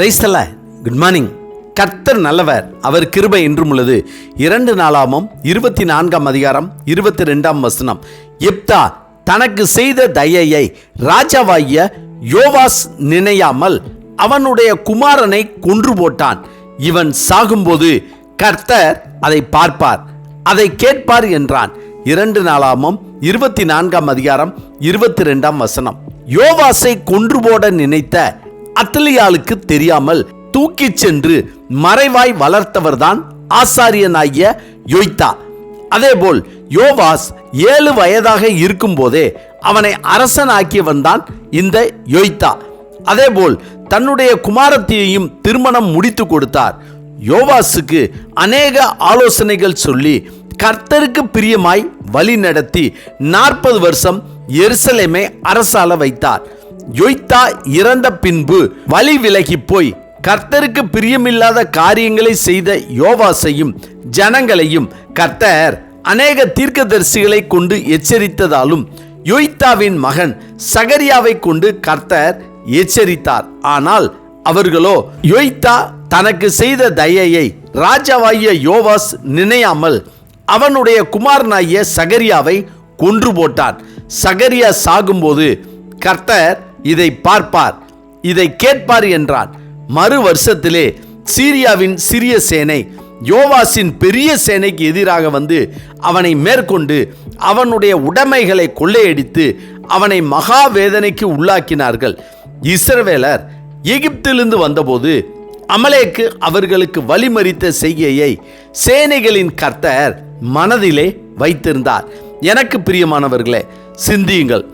பிரைஸ்தல good morning கர்த்தர் நல்லவர். அவர் கிருபை என்றும் உள்ளது. இரண்டு நாளாமம் இருபத்தி நான்காம் அதிகாரம் இருபத்தி ரெண்டாம் வசனம். எப்தா தனக்கு செய்த தயையை ராஜாவாகிய யோவாஸ் நினையாமல் அவனுடைய குமாரனை கொன்று போட்டான். இவன் சாகும்போது கர்த்தர் அதை பார்ப்பார். அதை கேட்பார் என்றான். இரண்டு நாளாமம் இருபத்தி நான்காம் அதிகாரம் இருபத்தி ரெண்டாம் வசனம். யோவாசை கொன்று போட நினைத்த அத்தலியாளுக்கு தெரியாமல் தூக்கிச் சென்று மறைவாய் வளர்த்தவர்தான் ஆசாரியனாகிய யோய்தா. அதேபோல் யோவாஸ் ஏழு வயதாக இருக்கும்போதே அவனை அரசனாக்கியவன் தான் இந்த யோய்தா. அதேபோல் தன்னுடைய குமாரத்தியையும் திருமணம் முடித்து கொடுத்தார். யோவாசுக்கு அநேக ஆலோசனைகள் சொல்லி கர்த்தருக்கு பிரியமாய் வழி நடத்தி நாற்பது வருஷம் எருசலேமை அரசால வைத்தார். யோய்த்தா இறந்த பின்பு வழி விலகி போய் கர்த்தருக்கு பிரியமில்லாத காரியங்களை செய்த யோவாசையும் ஜனங்களையும் கர்த்தர் அநேக தீர்க்கதரிசிகளை கொண்டு எச்சரித்ததாலும் யோய்தாவின் மகன் சகரியாவை கொண்டு கர்த்தர் எச்சரித்தார். ஆனால் அவர்களோ யோய்தா தனக்கு செய்த தயையை ராஜாவாகிய யோவாஸ் நினையாமல் அவனுடைய குமாரனாகிய சகரியாவை கொன்று போட்டான். சகரியா சாகும்போது கர்த்தர் இதை பார்ப்பார் இதை கேட்பார் என்றான். மறு வருஷத்திலே சீரியாவின் சிறிய சேனை யோவாசின் பெரிய சேனைக்கு எதிராக வந்து அவனை மேற்கொண்டு அவனுடைய உடைமைகளை கொள்ளையடித்து அவனை மகா வேதனைக்கு உள்ளாக்கினார்கள். இஸ்ரவேலர் எகிப்திலிருந்து வந்தபோது அமலேக்கு அவர்களுக்கு வழிமறித்த செய்கையை சேனைகளின் கர்த்தர் மனதிலே வைத்திருந்தார். எனக்கு பிரியமானவர்களே சிந்தியுங்கள்.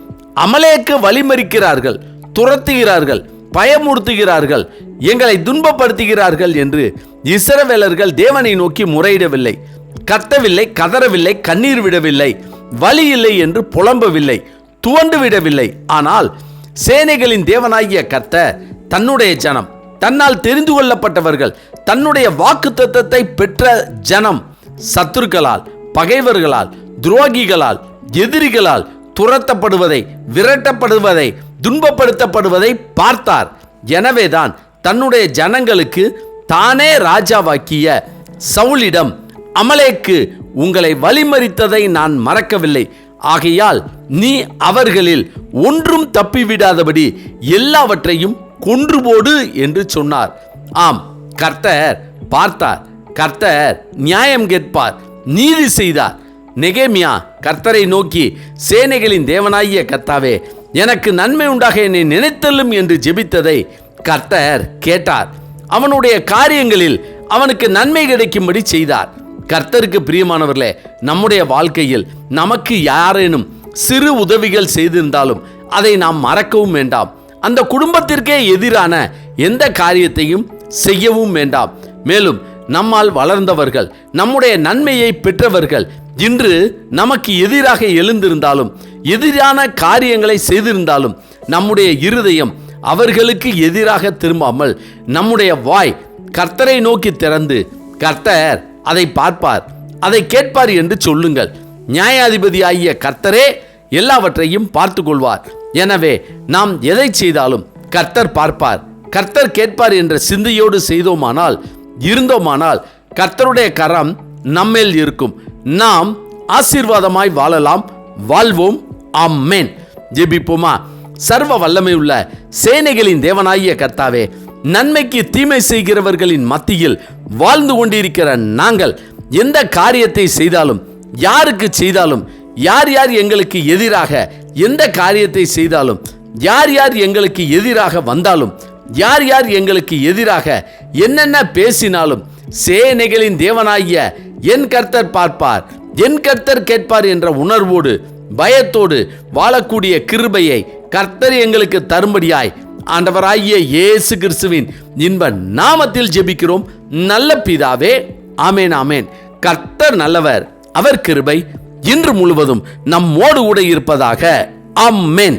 அமலேக்கு வழிமறிக்கிறார்கள் துரத்துகிறார்கள் பயமுறுத்துகிறார்கள் எங்களை துன்பப்படுத்துகிறார்கள் என்று இசரவேலர்கள் தேவனை நோக்கி முறையிடவில்லை. கத்தவில்லை கதறவில்லை கண்ணீர் விடவில்லை வழி இல்லை என்று புலம்பவில்லை துவண்டு விடவில்லை. ஆனால் சேனைகளின் தேவனாகிய கர்த்த தன்னுடைய ஜனம் தன்னால் தெரிந்து கொள்ளப்பட்டவர்கள் தன்னுடைய வாக்கு தத்தத்தை பெற்ற ஜனம் சத்துருக்களால் பகைவர்களால் துரோகிகளால் எதிரிகளால் துரத்தப்படுவதை விரட்டப்படுவதை துன்பப்படுத்தப்படுவதை பார்த்தார். எனவேதான் தன்னுடைய ஜனங்களுக்கு தானே ராஜாவாக்கிய சவுலிடம் அமலேக்கு உங்களை வழிமறித்ததை நான் மறக்கவில்லை. ஆகையால் நீ அவர்களில் ஒன்றும் தப்பிவிடாதபடி எல்லாவற்றையும் கொன்று போடு என்று சொன்னார். ஆம் கர்த்தர் பார்த்தார். கர்த்தர் நியாயம் கேட்பார் நீதி செய்தார். நெகேமியா கர்த்தரை நோக்கி சேனைகளின் தேவனாகிய கர்த்தாவே எனக்கு நன்மை உண்டாக என்னை நினைத்தல்லும் என்று ஜெபித்ததை கர்த்தர் கேட்டார். அவனுடைய காரியங்களில் அவனுக்கு நன்மை கிடைக்கும்படி செய்தார். கர்த்தருக்கு பிரியமானவர்களே நம்முடைய வாழ்க்கையில் நமக்கு யாரேனும் சிறு உதவிகள் செய்திருந்தாலும் அதை நாம் மறக்கவும் வேண்டாம். அந்த குடும்பத்திற்கே எதிரான எந்த காரியத்தையும் செய்யவும் வேண்டாம். மேலும் நம்மால் வளர்ந்தவர்கள் நம்முடைய நன்மையை பெற்றவர்கள். இன்று நமக்கு எதிராக எழுந்திருந்தாலும் எதிரான காரியங்களை செய்திருந்தாலும் நம்முடைய இருதயம் அவர்களுக்கு எதிராக திரும்பாமல் நம்முடைய வாய் கர்த்தரை நோக்கி திறந்து கர்த்தர் அதை பார்ப்பார் அதை கேட்பார் என்று சொல்லுங்கள். நியாயாதிபதியாகிய கர்த்தரே எல்லாவற்றையும் பார்த்து கொள்வார் எனவே நாம் எதை செய்தாலும் கர்த்தர் பார்ப்பார். கர்த்தர் கேட்பார் என்ற சிந்தையோடு செய்தோமானால் இருந்தோமானால் கர்த்தருடைய கரம் நம்மேல் இருக்கும். நாம் ஆசீர்வாதமாய் வாழலாம். வாழ்வோம். ஆமென். ஜெபிப்போமா? சர்வ வல்லமை உள்ள சேனைகளின் தேவனாகிய கர்த்தாவே நன்மைக்கு தீமை செய்கிறவர்களின் மத்தியில் வாழ்ந்து கொண்டிருக்கிற நாங்கள் எந்த காரியத்தை செய்தாலும் யாருக்கு செய்தாலும் யார் யார் எங்களுக்கு எதிராக எந்த காரியத்தை செய்தாலும் யார் யார் எங்களுக்கு எதிராக வந்தாலும் யார் யார் எங்களுக்கு எதிராக என்னென்ன பேசினாலும் சேனைகளின் தேவனாகிய என் கர்த்தர் பார்ப்பார். என் கர்த்தர் கேட்பார் என்ற உணர்வோடு பயத்தோடு வாழக்கூடிய கிருபையை கர்த்தர் எங்களுக்கு தரும்படியாய் ஆண்டவராகிய இயேசு கிறிஸ்துவின் இன்ப நாமத்தில் ஜெபிக்கிறோம். நல்ல பிதாவே ஆமேன் ஆமேன். கர்த்தர் நல்லவர் அவர் கிருபை இன்று முழுவதும் நம்மோடு கூட இருப்பதாக அம்மேன்